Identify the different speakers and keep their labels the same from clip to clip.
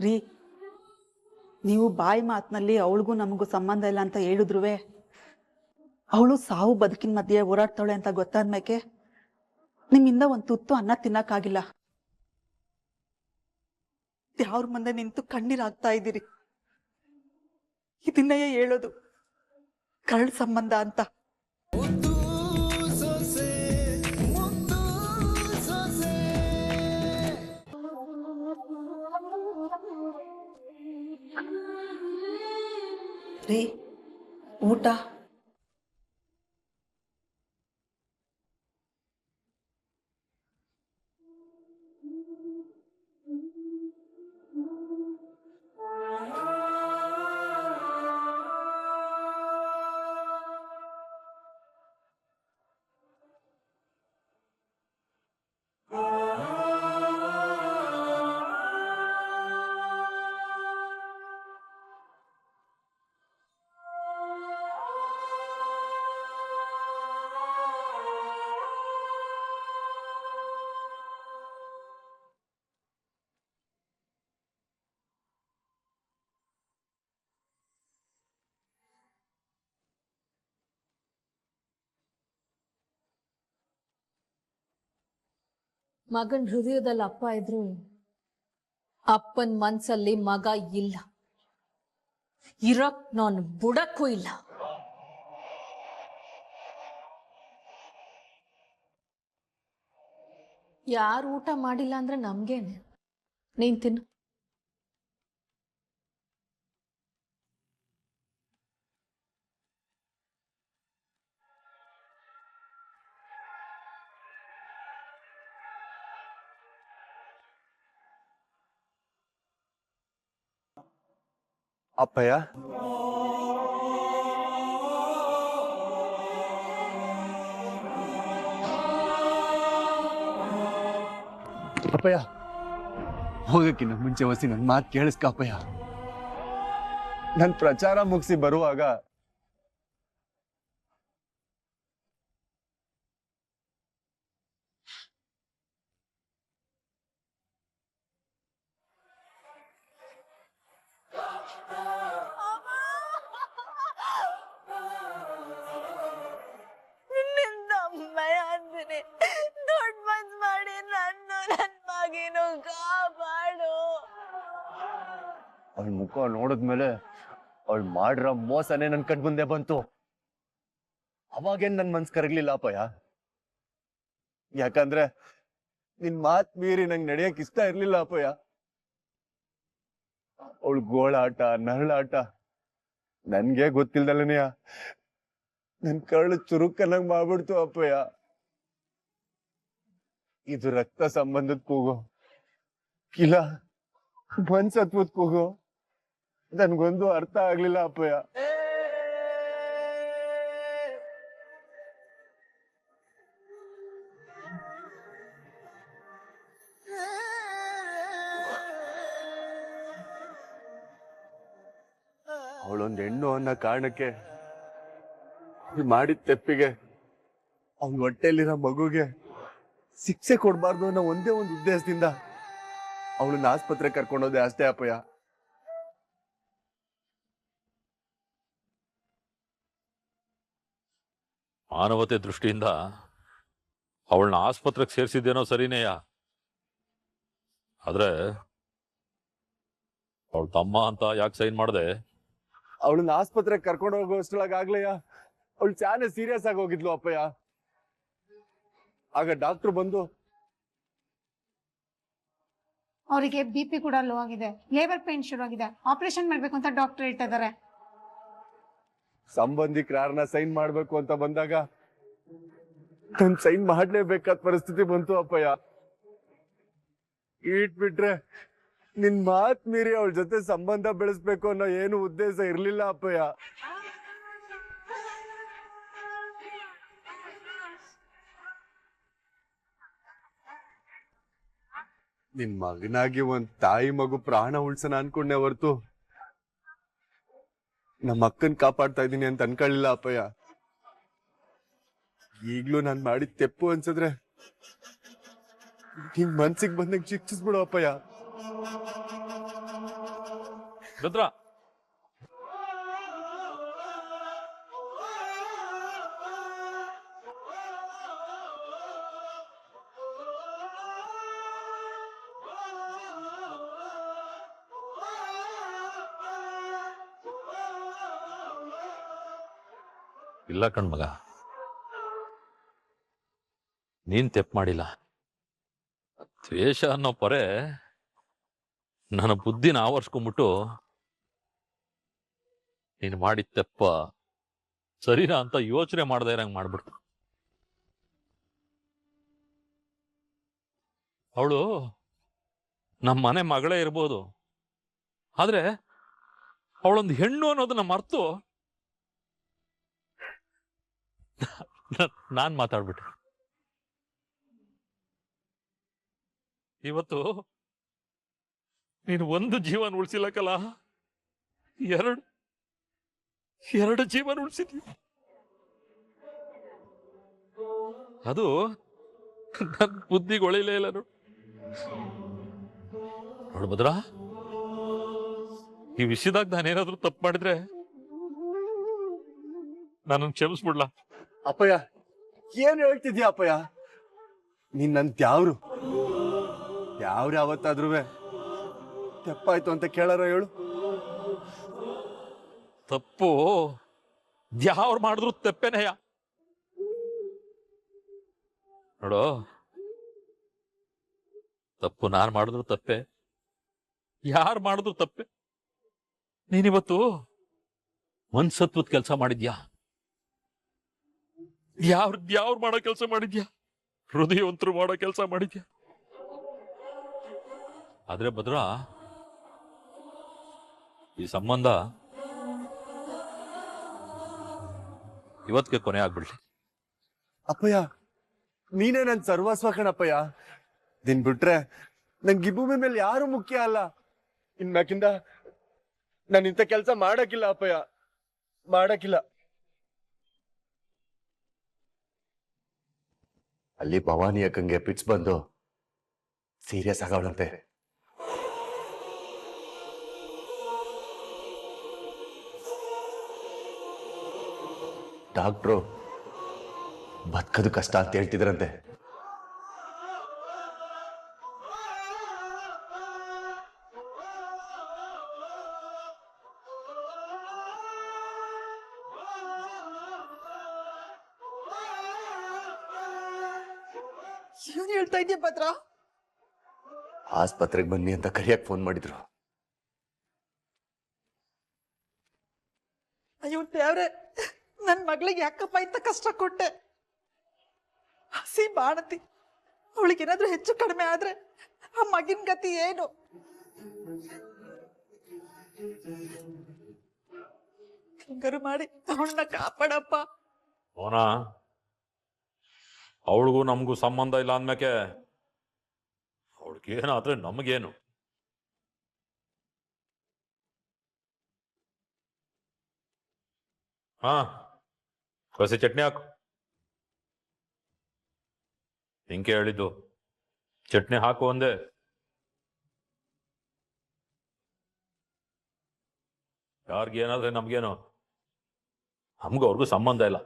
Speaker 1: ರೀ, ನೀವು ಬಾಯಿ ಮಾತಿನಲ್ಲಿ ಅವಳಿಗೂ ನಮಗೂ ಸಂಬಂಧ ಇಲ್ಲ ಅಂತ ಹೇಳಿದ್ರುವೆ. ಅವಳು ಸಾವು ಬದುಕಿನ ಮಧ್ಯೆ ಓಡಾಡ್ತಾಳೆ ಅಂತ ಗೊತ್ತಾದ್ಮೇಕೆ? ನಿಮ್ಮಿಂದ ಒಂದು ತುತ್ತು ಅನ್ನ ತಿನ್ನಕ್ಕಾಗಿಲ್ಲ. ಯಾವ್ರ ಮುಂದೆ ನಿಂತು ಕಣ್ಣೀರಾಗ್ತಾ ಇದ್ದೀರಿ? ಇದನ್ನೇ ಹೇಳೋದು. ಕರಳ್ ಸಂಬಂಧ ಅಂತ. ರೀ ಊಟ
Speaker 2: ಮಗನ್ ಹೃದಯದಲ್ಲಿ ಅಪ್ಪ ಇದ್ರು ಅಪ್ಪನ ಮನ್ಸಲ್ಲಿ ಮಗ ಇಲ್ಲ. ಇರಕ್ ನಾನು ಬುಡಕ್ಕೂ ಇಲ್ಲ. ಯಾರು ಊಟ ಮಾಡಿಲ್ಲ ಅಂದ್ರೆ ನಮ್ಗೇನೆ. ನೀನ್ ತಿನ್ನು.
Speaker 3: ಅಪ್ಪಯ್ಯ? ಅಪ್ಪಯ್ಯ. ಹೋಗಕ್ಕಿನ್ನ ಮುಂಚೆ ಹೊಸಿ ನನ್ನ ಮಾತು ಕೇಳಿಸ್ಕ ಅಪ್ಪಯ್ಯ. ನನ್ನ ಪ್ರಚಾರ ಮುಗಿಸಿ ಬರುವಾಗ
Speaker 4: ನಿನ್ನಿಂದ ಅಮ್ಮಯ್ಯ ಅಂತೀನಿ ದೊಡ್ಡ ಮನ್ಸ್ ಮಾಡಿ ನನ್ನ ನನ್ ಮಗಿನು ಕಾಪಾಡು.
Speaker 3: ಅವಳ ಮುಖ ನೋಡಿದ್ಮೇಲೆ ಅವಳು ಮಾಡಿರೋ ಮೋಸನೇ ನನ್ ಕಣ್ ಮುಂದೆ ಬಂತು. ಅವಾಗೇನ್ ನನ್ ಮನ್ಸ್ ಕರಗ್ಲಿಲ್ಲ ಅಪ್ಪಯ್ಯ? ಯಾಕಂದ್ರೆ ನಿನ್ ಮಾತ್ ಮೀರಿ ನಂಗೆ ನಡೆಯಕ್ ಇಷ್ಟ ಇರ್ಲಿಲ್ಲ ಅಪ್ಪಯ್ಯ. ಅವಳು ಗೋಳಾಟ, ನರಳಾಟ, ನನ್ಗೆ ಗೊತ್ತಿಲ್ದಲ್ಲನೆಯ ನನ್ ಕರಳು ನಂಗೆ ಮಾಡ್ಬಿಡ್ತು ಅಪ್ಪಯ್ಯ. ಇದು ರಕ್ತ ಸಂಬಂಧದ ಕೂಗು. ಇಲ್ಲ, ಮನ್ಸತ್ವದ ಕೂಗು. ನನ್ಗೊಂದು ಅರ್ಥ ಆಗ್ಲಿಲ್ಲ ಅಪ್ಪಯ್ಯ. ಅವಳೊಂದ್ ಹೆಣ್ಣು ಅನ್ನೋ ಕಾರಣಕ್ಕೆ ಮಾಡಿದ ತೆಪ್ಪಿಗೆ ಅವ್ನ ಹೊಟ್ಟೆಯಲ್ಲಿರೋ ಮಗುಗೆ ಶಿಕ್ಷೆ ಕೊಡಬಾರ್ದು ಅನ್ನೋ ಒಂದೇ ಒಂದು ಉದ್ದೇಶದಿಂದ ಅವಳನ್ನ ಆಸ್ಪತ್ರೆ ಕರ್ಕೊಂಡೋದೆ ಅಷ್ಟೇ ಅಪ್ಪಯ್ಯ.
Speaker 5: ಮಾನವತೆ ದೃಷ್ಟಿಯಿಂದ ಅವಳನ್ನ ಆಸ್ಪತ್ರೆಗೆ ಸೇರಿಸಿದ್ದೇನೋ ಸರಿನೇಯ? ಆದ್ರೆ ಅವಳ ತಮ್ಮ ಅಂತ ಯಾಕೆ ಸೈನ್ ಮಾಡಿದೆ?
Speaker 3: ಅವಳನ್ನ ಆಸ್ಪತ್ರೆಗೆ ಕರ್ಕೊಂಡು ಹೋಗೋ ಅವಳು ಚಾನೆ ಸೀರಿಯಸ್ ಆಗಿ ಹೋಗಿದ್ಲು ಅಪ್ಪಯ್ಯ. ಆಗ ಡಾಕ್ಟರ್ ಬಂದು
Speaker 6: ಅವರಿಗೆ ಬಿ ಪಿ ಕೂಡ ಲೋ ಆಗಿದೆ ಲೇಬರ್ ಪೇನ್ ಶುರು ಆಗಿದೆ ಆಪರೇಷನ್ ಮಾಡ್ಬೇಕು ಅಂತ ಡಾಕ್ಟರ್ ಹೇಳ್ತಾ ಇದ್ದಾರೆ
Speaker 3: ಸಂಬಂಧಿಕರ ಯಾರನ್ನ ಸೈನ್ ಮಾಡ್ಬೇಕು ಅಂತ ಬಂದಾಗ ನನ್ ಸೈನ್ ಮಾಡ್ಲೇಬೇಕಾದ ಪರಿಸ್ಥಿತಿ ಬಂತು ಅಪ್ಪಯ್ಯ. ಇಟ್ಬಿಟ್ರೆ ನಿನ್ ಮಾತ್ ಮೀರಿ ಅವಳ ಜೊತೆ ಸಂಬಂಧ ಬೆಳೆಸ್ಬೇಕು ಅನ್ನೋ ಏನು ಉದ್ದೇಶ ಇರ್ಲಿಲ್ಲ ಅಪ್ಪಯ್ಯ. ನಿನ್ ಮಗನಾಗಿ ಒಂದ್ ತಾಯಿ ಮಗು ಪ್ರಾಣ ಉಳ್ಸನ ಅನ್ಕೊಂಡೆ ಹೊರ್ತು. ನಮ್ಮ ಅಕ್ಕನ್ ಕಾಪಾಡ್ತಾ ಇದೀನಿ ಅಂತ ಅನ್ಕೊಳ್ಳಿಲ್ಲ ಅಪ್ಪಯ್ಯ. ಈಗ್ಲೂ ನಾನ್ ಮಾಡಿದ ತೆಪ್ಪು ಅನ್ಸಿದ್ರೆ ನಿಮ್ ಮನ್ಸಿಗೆ ಬಂದಂಗೆ ಶಿಕ್ಷಿಸ್ಬಿಡು ಅಪ್ಪಯ್ಯ.
Speaker 5: ರುದ್ರ ಇಲ್ಲ ಕಣ್ಮಗ ನೀನ್ ತೆಪ್ಪು ಮಾಡಿಲ್ಲ. ದ್ವೇಷ ಅನ್ನೋ ಪೊರೆ ನನ್ನ ಬುದ್ಧಿನ ಆವರ್ಸ್ಕೊಂಬಿಟ್ಟು ನೀನ್ ಮಾಡಿದ ತೆಪ್ಪ ಸರಿನಾ ಅಂತ ಯೋಚನೆ ಮಾಡದೇ ಇರಂಗ್ ಮಾಡ್ಬಿಡ್ತು. ಅವಳು ನಮ್ಮ ಮನೆ ಮಗಳೇ ಇರ್ಬೋದು. ಆದ್ರೆ ಅವಳೊಂದು ಹೆಣ್ಣು ಅನ್ನೋದನ್ನ ಮರ್ತು ನಾನ್ ಮಾತಾಡ್ಬಿಟ್ಟೆ. ಇವತ್ತು ನೀನು ಒಂದು ಜೀವನ ಉಳಿಸಿಲ್ಲಕಲ್ಲ ಎರಡು ಎರಡು ಜೀವನ ಉಳಿಸಿದ್ವಿ ಅದು ನನ್ ಬುದ್ಧಿಗೆ ಒಳಿಲೇ ಇಲ್ಲ ನೋಡು. ನೋಡ್ಬೋದ್ರ ಈ ವಿಷಯದಾಗ ನಾನೇನಾದ್ರೂ ತಪ್ಪು ಮಾಡಿದ್ರೆ ನಾನು ಕ್ಷಮಿಸ್ಬಿಡ್ಲಾ?
Speaker 3: ಅಪ್ಪಯ್ಯ, ಏನ್ ಹೇಳ್ತಿದ್ಯಾ ಅಪ್ಪಯ್ಯ? ನೀನ್ ನನ್ ತ್ಯಾವ್ರು ಯಾವ್ರು ಯಾವತ್ತಾದ್ರೂ ತಪ್ಪಾಯ್ತು ಅಂತ ಕೇಳಾರ ಹೇಳು.
Speaker 5: ತಪ್ಪು. ಯಾವ್ರು ಮಾಡಿದ್ರು ತಪ್ಪೇನೆಯ ನೋಡು. ತಪ್ಪು ನಾನ್ ಮಾಡಿದ್ರು ತಪ್ಪೆ. ಯಾರು ಮಾಡಿದ್ರು ತಪ್ಪೆ. ನೀನಿವತ್ತು ಮನ್ಸತ್ವದ ಕೆಲಸ ಮಾಡಿದ್ಯಾ? ಯಾವ್ರ ಯಾವ್ರು ಮಾಡೋ ಕೆಲಸ ಮಾಡಿದ್ಯಾ? ಹೃದಯವಂತರು ಮಾಡೋ ಕೆಲಸ ಮಾಡಿದ್ಯಾ? ಆದ್ರೆ ಭದ್ರ, ಈ ಸಂಬಂಧ ಇವತ್ತಿಗೆ ಕೊನೆ ಆಗ್ಬಿಡ್ಲಿ.
Speaker 3: ಅಪ್ಪಯ್ಯ, ನೀನೇ ನನ್ ಸರ್ವಸ್ವ ಕಣಪ್ಪಯ್ಯ. ನಿನ್ ಬಿಟ್ರೆ ನಂಗೆ ಈ ಭೂಮಿ ಮೇಲೆ ಯಾರು ಮುಖ್ಯ ಅಲ್ಲ. ಇನ್ಮ್ಯಾಕಿಂದ ನಾನು ಇಂಥ ಕೆಲಸ ಮಾಡಕ್ಕಿಲ್ಲ ಅಪ್ಪಯ್ಯ. ಮಾಡಕ್ಕಿಲ್ಲ. ಅಲ್ಲಿ ಭವಾನಿ ಅಕ್ಕಂಗೆ ಪಿಟ್ಸ್ ಬಂದು ಸೀರಿಯಸ್ ಆಗವಳಂತೆ. ಡಾಕ್ಟ್ರು ಬದುಕೋದು ಕಷ್ಟ ಅಂತ ಹೇಳ್ತಿದ್ರಂತೆ.
Speaker 1: ಏನ್ ಹೇಳ್ತಾ ಇದೀಯ ಪತ್ರ?
Speaker 3: ಆಸ್ಪತ್ರೆಗೆ ಬನ್ನಿ ಅಂತ ಕರಿಯಕ್ ಫೋನ್ ಮಾಡಿದ್ರು.
Speaker 1: ಅಯ್ಯೋ ದೇವ್ರೆ ನನ್ ಮಗಳಿಗೆ ಯಾಕಪ್ಪ ಇಂತ ಕಷ್ಟ ಕೊಟ್ಟೆ? ಹಸಿ ಬಾಣತಿ. ಅವಳಿಗೆ ಏನಾದ್ರೂ ಹೆಚ್ಚು ಕಡಿಮೆ ಆದ್ರೆ ಆ ಮಗಿನ ಗತಿ ಏನು? ಹಿಂಗಾರು ಮಾಡಿ ಅವಳನ್ನ ಕಾಪಾಡಪ್ಪ.
Speaker 5: ಅವನ ಅವಳಿಗೂ ನಮಗೂ ಸಂಬಂಧ ಇಲ್ಲ ಅಂದ್ಮೇಕೆ ಅವಳಿಗೇನಾದ್ರೆ ನಮಗೇನು? ಹಾ ಹಸಿ ಚಟ್ನಿ ಹಾಕು. ಹಿಂಗೆ ಹೇಳಿದ್ದು. ಚಟ್ನಿ ಹಾಕು ಒಂದೇ ಯಾರಿಗೇನಾದ್ರೆ ನಮ್ಗೇನು? ನಮ್ಗೂ ಅವ್ರಿಗೂ ಸಂಬಂಧ ಇಲ್ಲ.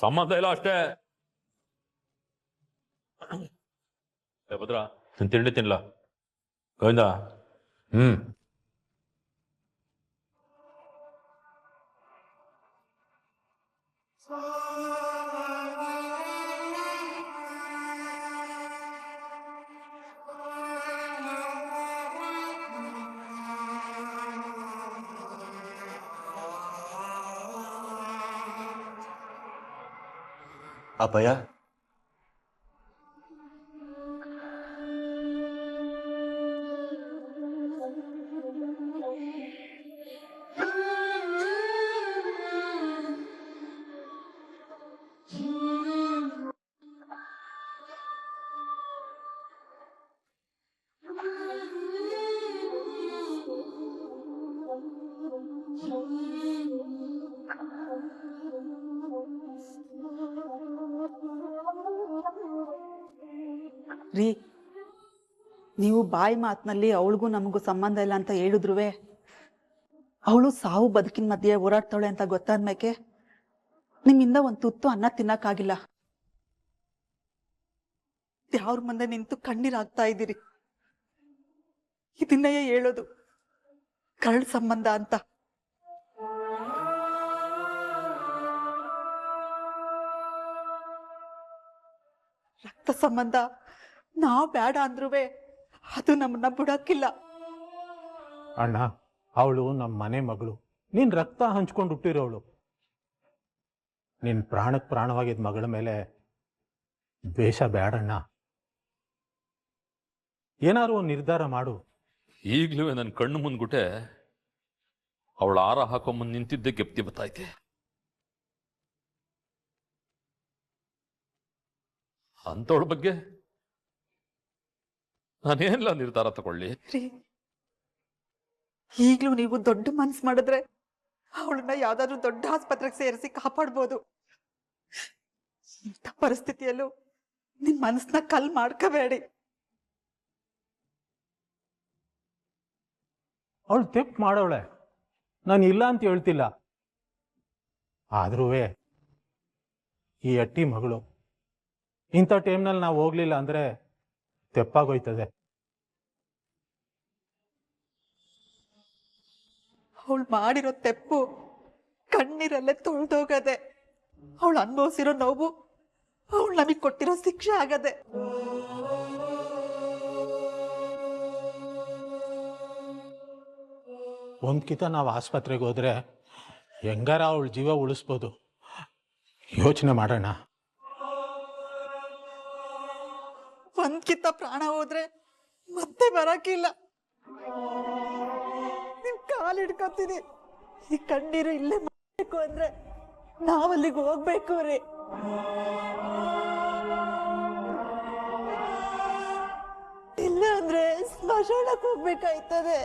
Speaker 5: ಸಂಬಂಧ ಇಲ್ಲ ಅಷ್ಟೇ. ಏ ಭದ್ರ ನೀನ್ ತಿಂಡಿ ತಿನ್ಲ ಗೋವಿಂದ ಹ್ಮ್
Speaker 3: ಅಪ್ಪಯ್ಯ
Speaker 1: ರೀ ನೀವು ಬಾಯಿ ಮಾತಿನಲ್ಲಿ ಅವಳಿಗೂ ನಮಗೂ ಸಂಬಂಧ ಇಲ್ಲ ಅಂತ ಹೇಳಿದ್ರುವೆ? ಅವಳು ಸಾವು ಬದುಕಿನ ಮಧ್ಯೆ ಓಡಾಡ್ತಾಳೆ ಅಂತ ಗೊತ್ತಾದ್ಮೇಕೆ? ನಿಮ್ಮಿಂದ ಒಂದು ತುತ್ತು ಅನ್ನ ತಿನ್ನಕ್ಕಾಗಿಲ್ಲ. ಯಾವ್ರ ಮುಂದೆ ನಿಂತು ಕಣ್ಣೀರಾಗ್ತಾ ಇದ್ದೀರಿ? ಇದನ್ನೇ ಹೇಳೋದು ಕರಳು ಸಂಬಂಧ ಅಂತ. ರಕ್ತ ಸಂಬಂಧ ನಾವು ಬೇಡ ಅಂದ್ರುವೆ. ಅದು ನಮ್ಮನ್ನ ಬಿಡಕ್ಕಿಲ್ಲ.
Speaker 7: ಅಣ್ಣ ಅವಳು ನಮ್ಮ ಮನೆ ಮಗಳು. ನೀನ್ ರಕ್ತ ಹಂಚ್ಕೊಂಡು ಹುಟ್ಟಿರೋಳು. ನಿನ್ ಪ್ರಾಣಕ್ ಪ್ರಾಣವಾಗಿದ್ದ ಮಗಳ ಮೇಲೆ ದ್ವೇಷ ಬೇಡಣ್ಣ ಏನಾದ್ರು ಒಂದು ನಿರ್ಧಾರ ಮಾಡು.
Speaker 5: ಈಗ್ಲೂ ನನ್ನ ಕಣ್ಣು ಮುಂದ್ಗುಟೆ ಅವಳು ಆರ ಮುಂದೆ ನಿಂತಿದ್ದೆ ಗೆಪ್ತಿ ಬತ್ತೈತೆ ಅಂತವಳ ಬಗ್ಗೆ ನಾನೇನಿಲ್ಲ ನಿರ್ಧಾರ ತಗೊಳ್ಳಿ.
Speaker 1: ಈಗಲೂ ಈಗ್ಲೂ ನೀವು ದೊಡ್ಡ ಮನ್ಸ್ ಮಾಡಿದ್ರೆ ಅವಳನ್ನ ಯಾವ್ದಾದ್ರು ದೊಡ್ಡ ಆಸ್ಪತ್ರೆಗೆ ಸೇರಿಸಿ ಕಾಪಾಡ್ಬೋದು. ಇಂಥ ಪರಿಸ್ಥಿತಿಯಲ್ಲೂ ನಿಮ್ ಮನಸ್ನ ಕಲ್ ಮಾಡ್ಕೋಬೇಡಿ.
Speaker 7: ಅವಳು ತೆಪ್ಪು ಮಾಡೋಳೆ. ನಾನು ಇಲ್ಲ ಅಂತ ಹೇಳ್ತಿಲ್ಲ. ಆದ್ರೂ ಈ ಅಟ್ಟಿ ಮಗಳು ಇಂಥ ಟೈಮ್ನಲ್ಲಿ ನಾವು ಹೋಗ್ಲಿಲ್ಲ ಅಂದ್ರೆ ತೆಪ್ಪಾಗೋಯ್ತದೆ
Speaker 1: ಅವಳು ಮಾಡಿರೋ ತೆಪ್ಪು ಕಣ್ಣೀರಲ್ಲೇ ತೊಳೆದೋಗದೆ ಅವಳು ಅನುಭವಿಸಿರೋ ನೋವು ಅವಳು ನಮಗೆ ಕೊಟ್ಟಿರೋ ಶಿಕ್ಷೆ ಆಗದೆ.
Speaker 7: ಒಂದ್ಕಿತ ನಾವು ಆಸ್ಪತ್ರೆಗೆ ಹೋದ್ರೆ ಹೆಂಗಾರ ಅವಳು ಜೀವ ಉಳಿಸ್ಬೋದು? ಯೋಚನೆ ಮಾಡೋಣ.
Speaker 1: ಒಂದ್ಕಿಂತ ಪ್ರಾಣ ಹೋದ್ರೆ ಮತ್ತೆ ಬರಕಿಲ್ಲ. ನಿಮ್ ಕಾಲ್ ಹಿಡ್ಕೊತೀನಿ. ಈ ಕಣ್ಣೀರು ಇಲ್ಲೇ ಮಾಡ್ಬೇಕು ಅಂದ್ರೆ ನಾವಲ್ಲಿಗೆ ಹೋಗ್ಬೇಕು ರೀ. ಇಲ್ಲ ಅಂದ್ರೆ ಸ್ಮಶಾನಕ್ಕೆ ಹೋಗ್ಬೇಕಾಯ್ತದೆ.